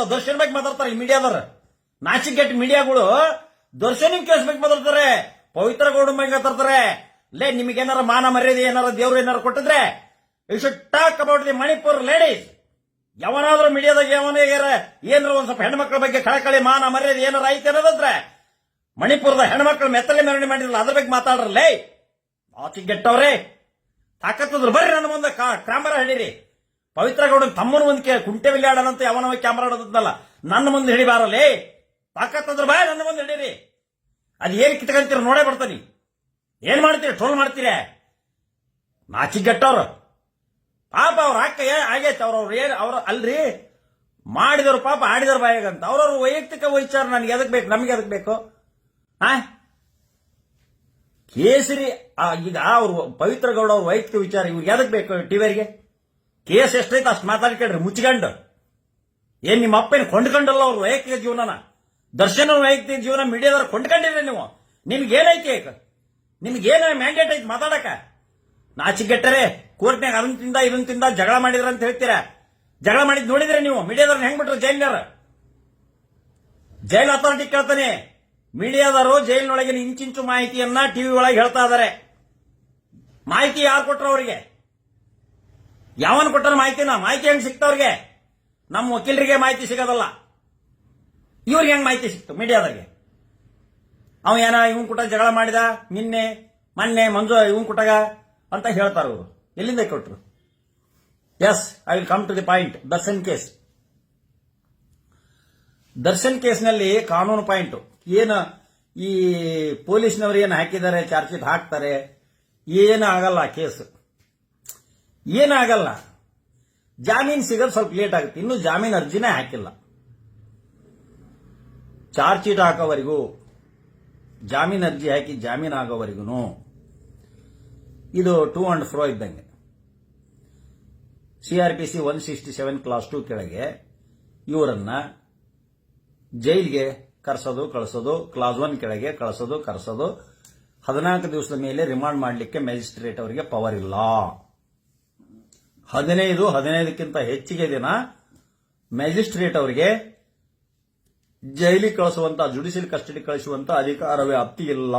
ಮಾತಾಡೋದಲ್ಲ ದರ್ಶನ್ ಬಗ್ಗೆ ಮಾತಾಡ್ತಾರೆ ಈ ನಾಚಿಕ್ ನಾಚಿಕೆಟ್ ಮೀಡಿಯಾಗಳು. ದರ್ಶನಿಗೆ ಕೇಸ್ ಬಗ್ಗೆ ಮಾತಾಡ್ತಾರೆ. ಪವಿತ್ರ ಗೌಡ ಬಗ್ಗೆ ಮಾತಾಡ್ತಾರೆ. ಲೇ, ನಿಮಗೇನಾರ ಮಾನ ಮರ್ಯಾದೆ ಏನಾರ ದೇವ್ರು ಏನಾರ ಕೊಟ್ಟಿದ್ರೆ you should talk about the Manipur ladies ಯಾವನಾದ್ರೂ ಮೀಡಿಯಾದಾಗ ಯಾವನೇ ಏನಾರ ಒಂದ್ ಸ್ವಲ್ಪ ಹೆಣ್ಮಕ್ಳ ಬಗ್ಗೆ ಕಳಕಳಿ ಮಾನ ಮರ್ಯಾದೆ ಏನಾರ ಐತೆ ಅನ್ನೋದಂದ್ರೆ ಮಣಿಪುರದ ಹೆಣ್ಮಕ್ಳು ಮೆತ್ತಲೆ ಮೆರವಣಿ ಮಾಡಿದ್ರಲ್ಲ, ಅದ್ರ ಬಗ್ಗೆ ಮಾತಾಡ್ರಲ್ಲೇ ಆಚೆ ಗೆಟ್ಟವ್ರೆ ತಾಕತ್ತದ್ರ ಬರ್ರಿ ನನ್ನ ಮುಂದೆ ಕ್ಯಾಮರಾ ಹಿಡೀರಿ ಪವಿತ್ರ ಗೌಡನ್ ತಮ್ಮನ ಮುಂದೆ ಕೇ ಕುಂಟೆ ಬಿಲ್ಲಾಡನಂತ ಯಾವನವ ಕ್ಯಾಮ್ರಾ ಆಡೋದಲ್ಲ ನನ್ನ ಮುಂದೆ ಹಿಡಿಬಾರಲ್ಲೇ ತಾಕತ್ತಂದ್ರೆ ಬಾಯ್ ನನ್ನ ಮುಂದೆ ಹಿಡೀರಿ. ಅದು ಏನ್ ಕಿತ್ಕಂತೀರ ನೋಡೇ ಬರ್ತಾನಿ. ಏನ್ ಮಾಡ್ತೀರಿ? ಟ್ರೋಲ್ ಮಾಡ್ತೀರಿ? ನಾಚಿಗಟ್ಟವ್ರು ಪಾಪ ಅವ್ರ ಏ- ಆಗೈತೆ ಅವ್ರವ್ರು ಏನು ಅವ್ರ ಅಲ್ರಿ? ಮಾಡಿದವ್ರು ಪಾಪ ಆಡಿದವ್ರ ಬಾಯಾಗಂತ. ಅವ್ರವ್ರ ವೈಯಕ್ತಿಕ ವಿಚಾರ ನನಗೆ ಎದಕ್ ಬೇಕು? ನಮಗೆ ಎದಕ್ ಬೇಕು? ಹಾ ಕೇಸರಿ ಈಗ ಅವ್ರು ಪವಿತ್ರ ಗೌಡ ಅವ್ರ ವೈಯಕ್ತಿಕ ವಿಚಾರ ಇವ್ರಿಗೆ ಎದಕ್ ಬೇಕು ಟಿವಿಯರಿಗೆ ಕೇಸ್ ಎಷ್ಟೈತೆ ಅಷ್ಟು ಮಾತಾಡ್ಕೇಳ್ರಿ, ಮುಚ್ಕೊಂಡು. ಏನ್ ನಿಮ್ಮ ಅಪ್ಪನ ಕೊಂಡ್ಕೊಂಡಲ್ಲ ಅವ್ರ ವೈಯಕ್ತಿಕ ಜೀವನನ? ದರ್ಶನ ವೈಯಕ್ತಿಕ ಜೀವನ ಮೀಡಿಯಾದವ್ರು ಕೊಂಡ್ಕೊಂಡಿರಿ ನೀವು. ನಿಮ್ಗೆ ಏನೈತಿ ಈಗ? ನಿಮ್ಗೆ ಏನ ಮ್ಯಾಂಡೇಟ್ ಐತಿ ಮಾತಾಡಕ? ನಾಚಿಗೆಟ್ಟರೆ ಕೋರ್ಟ್ನಾಗ ಅದನ್ನ ತಿಂದ ಇದನ್ನ ತಿಂದ ಜಗಳ ಮಾಡಿದ್ರ ಅಂತ ಹೇಳ್ತೀರಾ? ಜಗಳ ಮಾಡಿದ್ ನೋಡಿದ್ರೆ ನೀವು? ಮೀಡಿಯಾದವ್ರನ್ನ ಹೆಂಗ್ ಬಿಟ್ರು ಜೈಲ್ನಾರ ಜೈಲ್ ಅಥಾರಿಟಿ ಕೇಳ್ತಾನೆ, ಮೀಡಿಯಾದವರು ಜೈಲಿನೊಳಗಿನ ಇಂಚಿಂಚು ಮಾಹಿತಿಯನ್ನ ಟಿವಿ ಒಳಗೆ ಹೇಳ್ತಾ ಇದಾರೆ. ಮಾಹಿತಿ ಯಾರು ಕೊಟ್ರು ಅವರಿಗೆ? ಯಾವನ್ ಕೊಟ್ಟನ ಮಾಹಿತಿನ ಮಾಹಿತಿ ಹೆಂಗ್ ಸಿಕ್ತವ್ರಿಗೆ ನಮ್ಮ ವಕೀಲರಿಗೆ ಮಾಹಿತಿ ಸಿಗೋದಲ್ಲ. ಇವ್ರಿಗೆ ಹೆಂಗ್ ಮಾಹಿತಿ ಸಿಕ್ತು ಮೀಡಿಯಾದವ್ರಿಗೆ? ಅವ ಏನ, ಇವನ್ ಕುಟ ಜಗಳ ಮಾಡಿದ? ನಿನ್ನೆ, ಮೊನ್ನೆ, ಮಂಜು, ಇವನ್ ಕುಟಗ? ಅಂತ ಹೇಳ್ತಾರ ಅವರು ಎಲ್ಲಿಂದ ಕೊಟ್ರು? Yes I will come to the point Darshan case. Darshan ಕೇಸ್ನಲ್ಲಿ ಕಾನೂನು ಪಾಯಿಂಟ್. ಏನು, ಈ ಪೊಲೀಸ್ನವರು ಏನು ಹಾಕಿದ್ದಾರೆ, ಚಾರ್ಜ್ ಶೀಟ್ ಹಾಕ್ತಾರೆ? ಏನು ಆಗಲ್ಲ ಕೇಸ್. ಏನಾಗಲ್ಲ. ಜಾಮೀನು ಸಿಗೋದು ಸ್ವಲ್ಪ ಲೇಟ್ ಆಗುತ್ತೆ. ಇನ್ನು ಜಾಮೀನು ಅರ್ಜಿನೇ ಹಾಕಿಲ್ಲ. ಚಾರ್ಜ್ ಶೀಟ್ ಹಾಕೋವರೆಗೂ, ಜಾಮೀನು ಅರ್ಜಿ ಹಾಕಿ ಜಾಮೀನು ಆಗೋವರೆಗೂ ಇದು ಟೂ ಅಂಡ್ ಫ್ರೋ ಇದ್ದಂಗೆ. C R P C one sixty seven clause two ಕೆಳಗೆ ಇವರನ್ನ ಜೈಲಿಗೆ ಕರೆಸೋದು, ಕಳಿಸೋದು ಕ್ಲಾಸ್ ಒನ್ ಕೆಳಗೆ ಕಳಿಸೋದು, ಕರೆಸೋದು, ಹದಿನಾಲ್ಕು ದಿವಸದ ಮೇಲೆ ರಿಮಾಂಡ್ ಮಾಡಲಿಕ್ಕೆ ಮ್ಯಾಜಿಸ್ಟ್ರೇಟ್ ಅವರಿಗೆ ಪವರ್ ಇಲ್ಲ. ಹದಿನೈದು ಹದಿನೈದಕ್ಕಿಂತ ಹೆಚ್ಚಿಗೆ ದಿನ ಮ್ಯಾಜಿಸ್ಟ್ರೇಟ್ ಅವರಿಗೆ ಜೈಲಿಗೆ ಕಳಿಸುವಂತ ಜುಡಿಷಿಯಲ್ ಕಸ್ಟಡಿ ಕಳಿಸುವಂತ ಅಧಿಕಾರ ವ್ಯಾಪ್ತಿ ಇಲ್ಲ